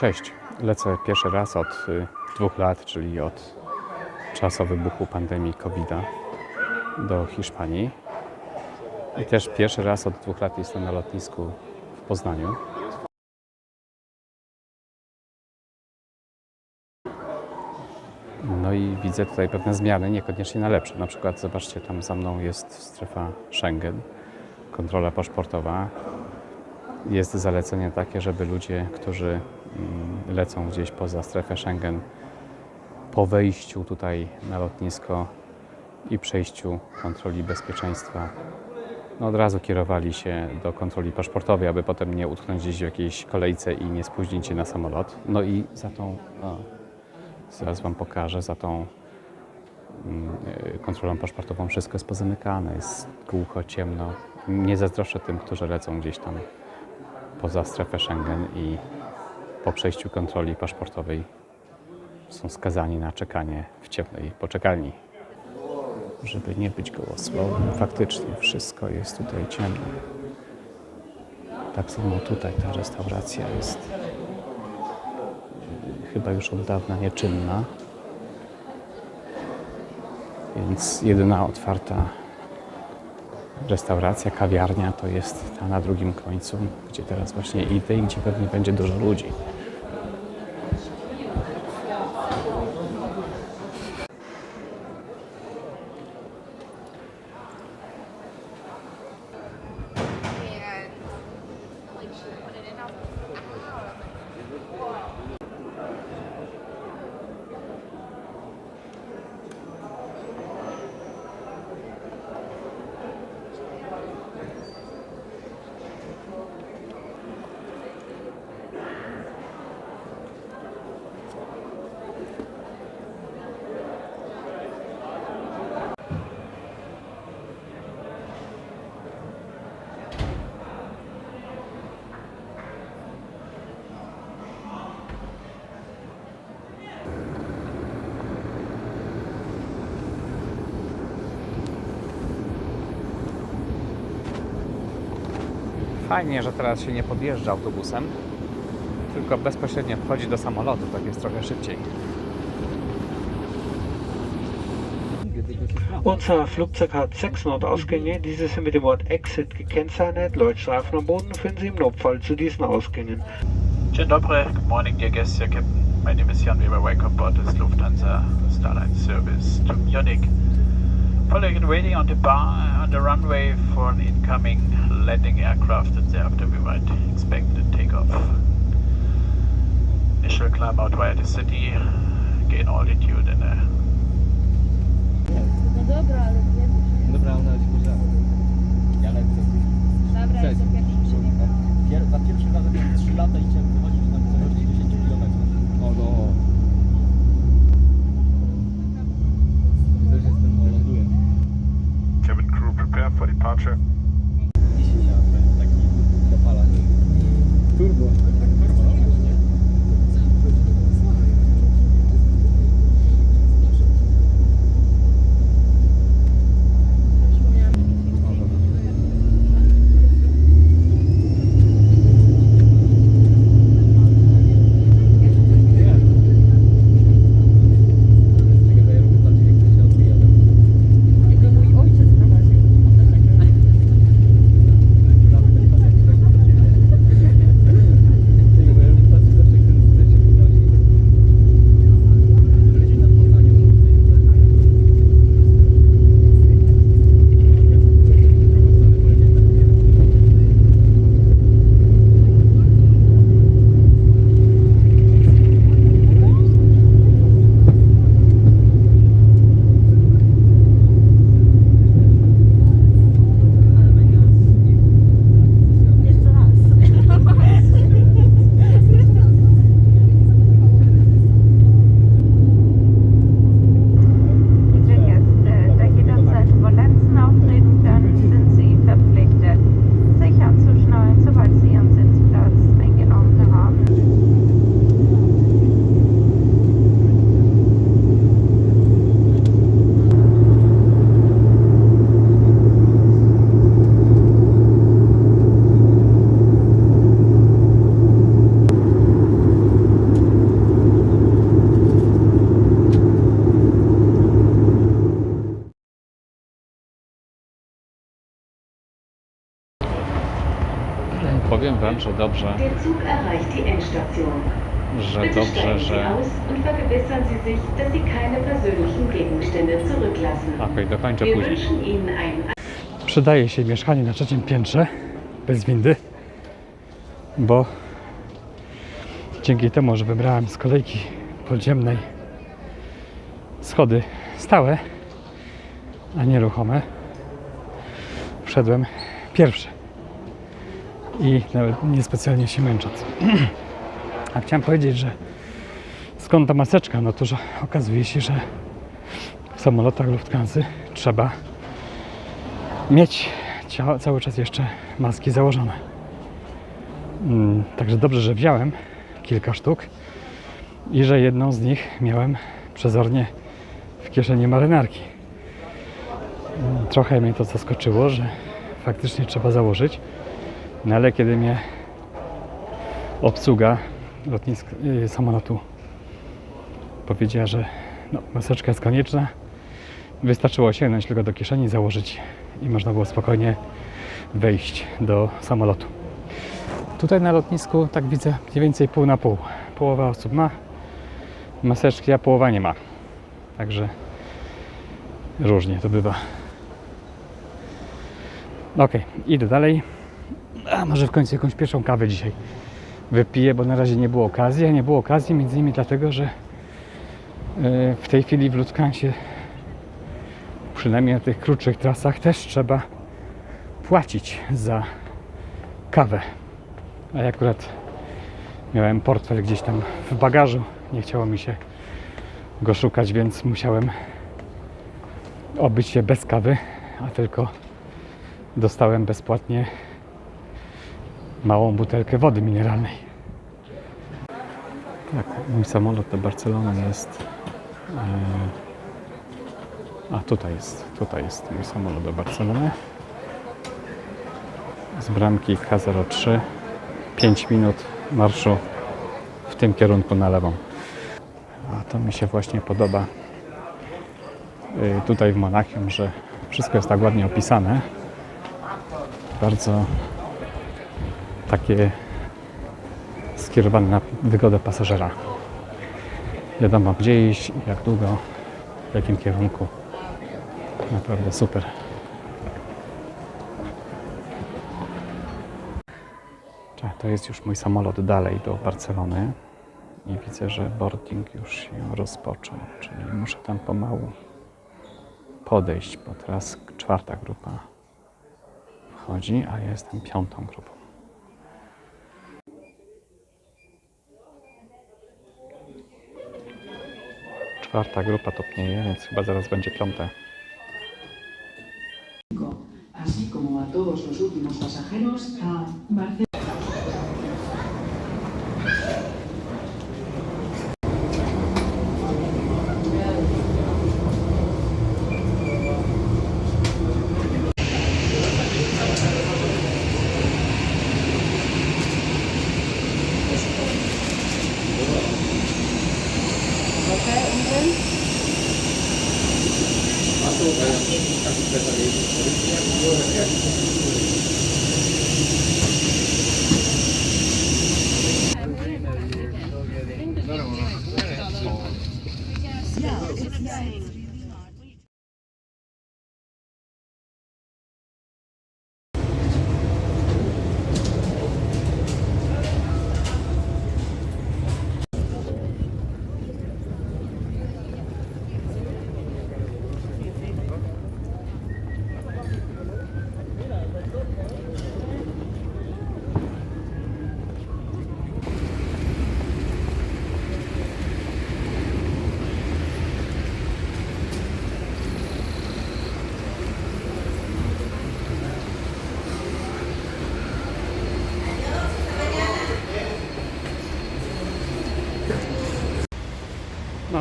Cześć. Lecę pierwszy raz od y, dwóch lat, czyli od czasu wybuchu pandemii covid do Hiszpanii. I też pierwszy raz od dwóch lat jestem na lotnisku w Poznaniu. No i widzę tutaj pewne zmiany, niekoniecznie na lepsze. Na przykład zobaczcie, tam za mną jest strefa Schengen, kontrola paszportowa. Jest zalecenie takie, żeby ludzie, którzy lecą gdzieś poza strefę Schengen, po wejściu tutaj na lotnisko i przejściu kontroli bezpieczeństwa, no od razu kierowali się do kontroli paszportowej, aby potem nie utknąć gdzieś w jakiejś kolejce i nie spóźnić się na samolot. No i za tą, zaraz Wam pokażę, za tą mm, kontrolą paszportową wszystko jest pozamykane, jest głucho, ciemno. Nie zazdroszczę tym, którzy lecą gdzieś tam poza strefę Schengen i po przejściu kontroli paszportowej są skazani na czekanie w ciemnej poczekalni. Żeby nie być gołosłownym, faktycznie wszystko jest tutaj ciemno. Tak samo tutaj ta restauracja jest chyba już od dawna nieczynna. Więc jedyna otwarta restauracja, kawiarnia to jest ta na drugim końcu, gdzie teraz właśnie idę i gdzie pewnie będzie dużo ludzi. Fajnie, że teraz się nie podjeżdża autobusem, tylko bezpośrednio wchodzi do samolotu, tak jest trochę szybciej. Unser Flugzeug hat sechs Notausgänge. Diese sind mit dem Wort Exit gekennzeichnet. Leuchtstreifen am Boden finden Sie im Notfall zu diesen Ausgängen. Dzień dobry, good morning dear guests, dear captain. My name is Jan Weber, welcome aboard this Lufthansa Starline service to Munich. Following and waiting on the bar, on the runway for an incoming landing aircraft and thereafter we might expect the takeoff. Initial climb out via the city, gain altitude and uh, a dobra, ale wiem. Dobra, ona się może. Ja lecę. Dobra, Cześć. jestem pierwszy, czy nie wiem. Pier, za pierwszym razem miałem 3 lata i chciałem zobaczyć na 10 km. O no. For departure. Turbo, no właśnie. Nie. Czekaj, to ja robię bardziej jak to się odbija. tak? Jego mój ojciec prowadził. On też tak robi. że dobrze, Der Zug erreicht die Endstation. że Bitte dobrze, steigen Sie że... aus und vergewissern Sie sich, dass Keine persönlichen Gegenstände zurücklassen. Okej, dokończę Wir później. Przydaje się mieszkanie na trzecim piętrze bez windy, bo dzięki temu, że wybrałem z kolejki podziemnej schody stałe, a nie ruchome, wszedłem pierwszy i nawet niespecjalnie się męcząc. A chciałem powiedzieć, że skąd ta maseczka? No to, że okazuje się, że w samolotach Lufthansa trzeba mieć cały czas jeszcze maski założone. Mm, Także dobrze, że wziąłem kilka sztuk i że jedną z nich miałem przezornie w kieszeni marynarki. Mm, Trochę mnie to zaskoczyło, że faktycznie trzeba założyć, no ale kiedy mnie obsługa lotnisk, yy, samolotu powiedziała, że no, maseczka jest konieczna, wystarczyło sięgnąć tylko do kieszeni, założyć i można było spokojnie wejść do samolotu. Tutaj na lotnisku, tak widzę, mniej więcej pół na pół. Połowa osób ma maseczki, a połowa nie ma. Także różnie to bywa. Ok, idę dalej. A może w końcu jakąś pierwszą kawę dzisiaj wypiję, bo na razie nie było okazji, a nie było okazji między innymi dlatego, że e, w tej chwili w Lufthansie przynajmniej na tych krótszych trasach też trzeba płacić za kawę. A ja akurat miałem portfel gdzieś tam w bagażu, nie chciało mi się go szukać, więc musiałem obyć się bez kawy, a tylko dostałem bezpłatnie małą butelkę wody mineralnej. Tak, mój samolot do Barcelony jest e, a tutaj jest, tutaj jest mój samolot do Barcelony. Z bramki K03. 5 minut marszu w tym kierunku na lewą. A to mi się właśnie podoba y, tutaj w Monachium, że wszystko jest tak ładnie opisane. Bardzo takie skierowane na wygodę pasażera. Wiadomo gdzie iść, jak długo, w jakim kierunku. Naprawdę super. To jest już mój samolot dalej do Barcelony i widzę, że boarding już się rozpoczął, czyli muszę tam pomału podejść, bo teraz czwarta grupa wchodzi, a ja jestem piątą grupą. Czwarta grupa topnieje, więc chyba zaraz będzie como a todos los últimos pasajeros. yun? Pasok ka. Pasok ka sa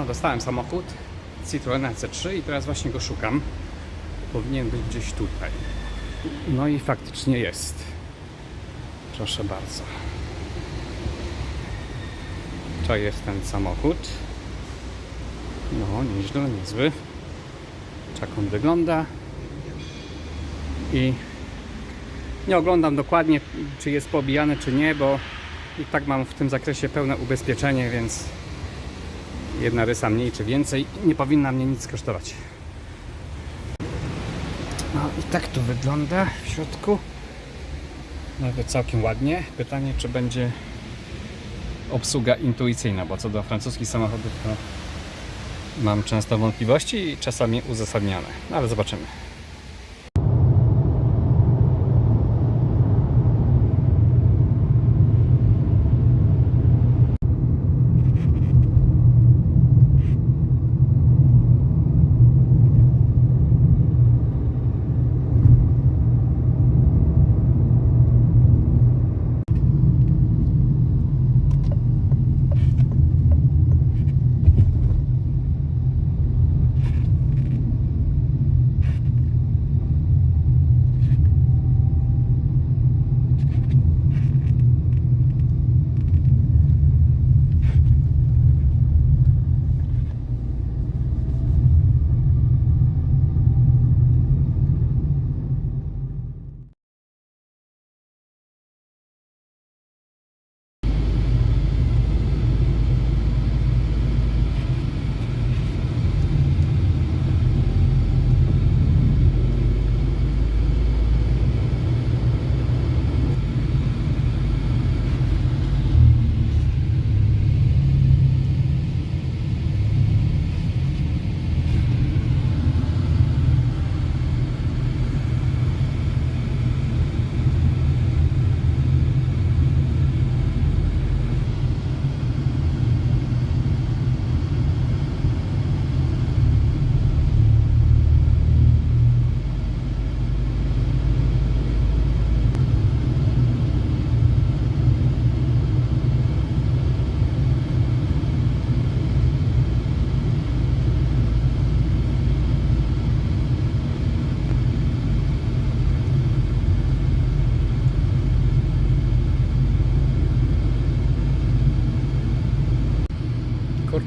dostałem samochód Citroen C3 i teraz właśnie go szukam. Powinien być gdzieś tutaj. No i faktycznie jest. Proszę bardzo. To jest ten samochód. No, nieźle, niezły. Tak on wygląda. I Nie oglądam dokładnie, czy jest pobijane, czy nie, bo i tak mam w tym zakresie pełne ubezpieczenie, więc jedna rysa mniej czy więcej nie powinna mnie nic kosztować. No i tak to wygląda w środku. Nawet całkiem ładnie. Pytanie, czy będzie obsługa intuicyjna, bo co do francuskich samochodów to mam często wątpliwości i czasami uzasadnione. No, ale zobaczymy.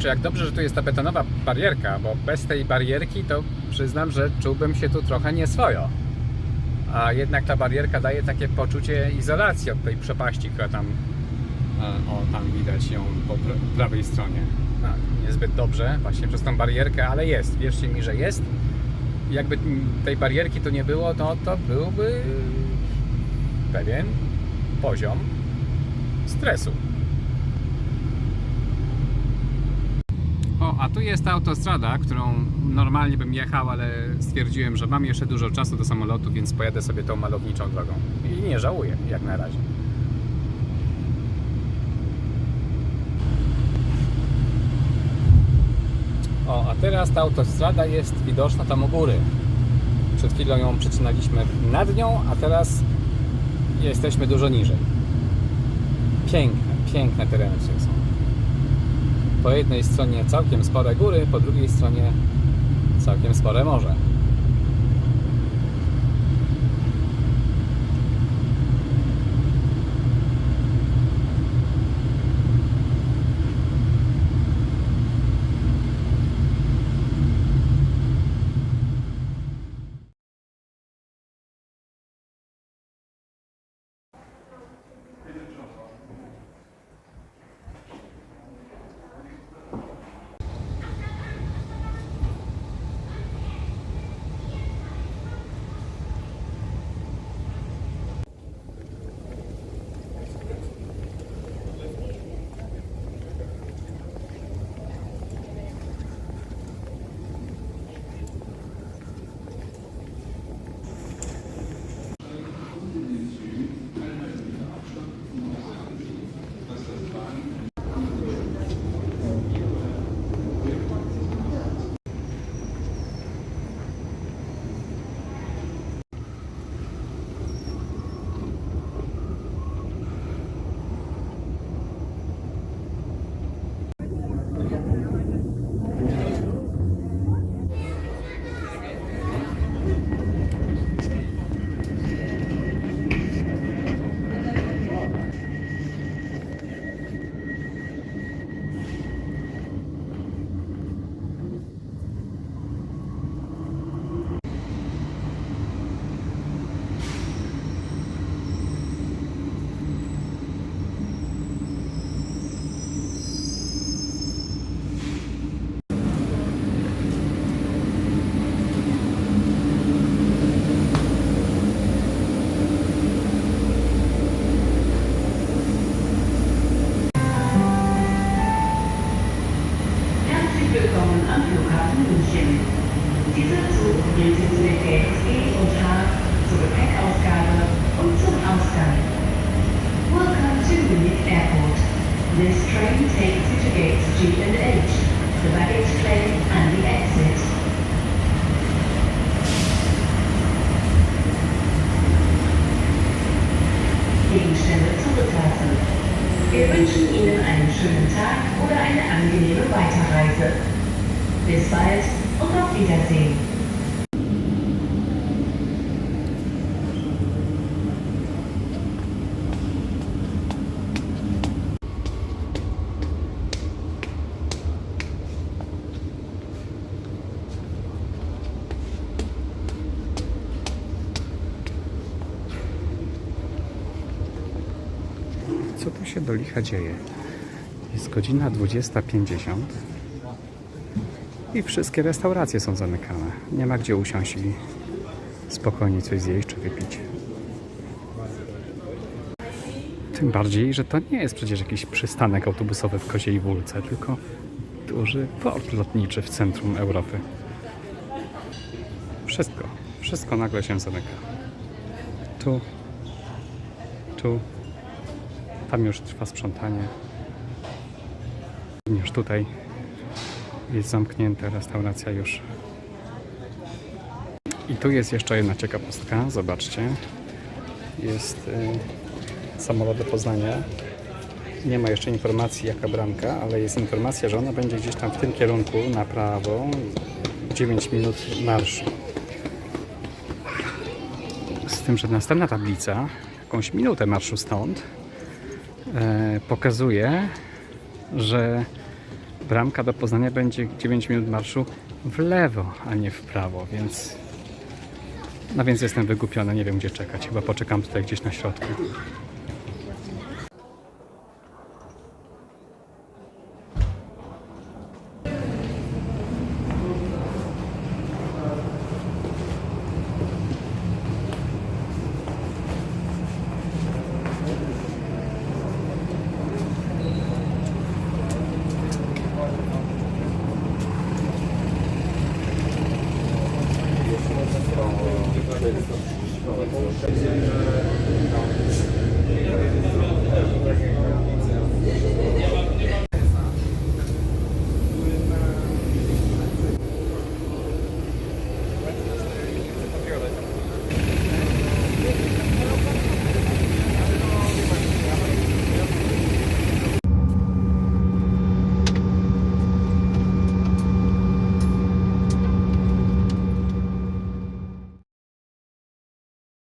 Kurczę, jak dobrze, że tu jest ta betonowa barierka, bo bez tej barierki to przyznam, że czułbym się tu trochę nieswojo. A jednak ta barierka daje takie poczucie izolacji od tej przepaści, która tam, e, o tam widać ją po pra- prawej stronie. No, niezbyt dobrze, właśnie przez tą barierkę, ale jest, wierzcie mi, że jest. Jakby tej barierki tu nie było, to, to byłby pewien poziom stresu. A tu jest ta autostrada, którą normalnie bym jechał, ale stwierdziłem, że mam jeszcze dużo czasu do samolotu, więc pojadę sobie tą malowniczą drogą. I nie żałuję, jak na razie. O, a teraz ta autostrada jest widoczna tam u góry. Przed chwilą ją przecinaliśmy nad nią, a teraz jesteśmy dużo niżej. Piękne, piękne tereny są po jednej stronie całkiem spore góry, po drugiej stronie całkiem spore morze. This train takes you to gates G and H, the baggage claim and the exit. Gegenstände zurücklassen. Wir wünschen Ihnen einen schönen Tag oder eine angenehme Weiterreise. Bis bald und auf Wiedersehen. Się do licha dzieje? Jest godzina 20.50 i wszystkie restauracje są zamykane. Nie ma gdzie usiąść i spokojnie coś zjeść czy wypić. Tym bardziej, że to nie jest przecież jakiś przystanek autobusowy w Koziej Wólce, tylko duży port lotniczy w centrum Europy. Wszystko, wszystko nagle się zamyka. Tu, tu, tam już trwa sprzątanie. Również tutaj jest zamknięta restauracja już. I tu jest jeszcze jedna ciekawostka. Zobaczcie. Jest y, samolot do Poznania. Nie ma jeszcze informacji jaka bramka, ale jest informacja, że ona będzie gdzieś tam w tym kierunku na prawo. 9 minut marszu. Z tym, że następna tablica, jakąś minutę marszu stąd, pokazuje, że bramka do Poznania będzie 9 minut marszu w lewo, a nie w prawo, więc no więc jestem wygupiony, nie wiem gdzie czekać. Chyba poczekam tutaj gdzieś na środku. 430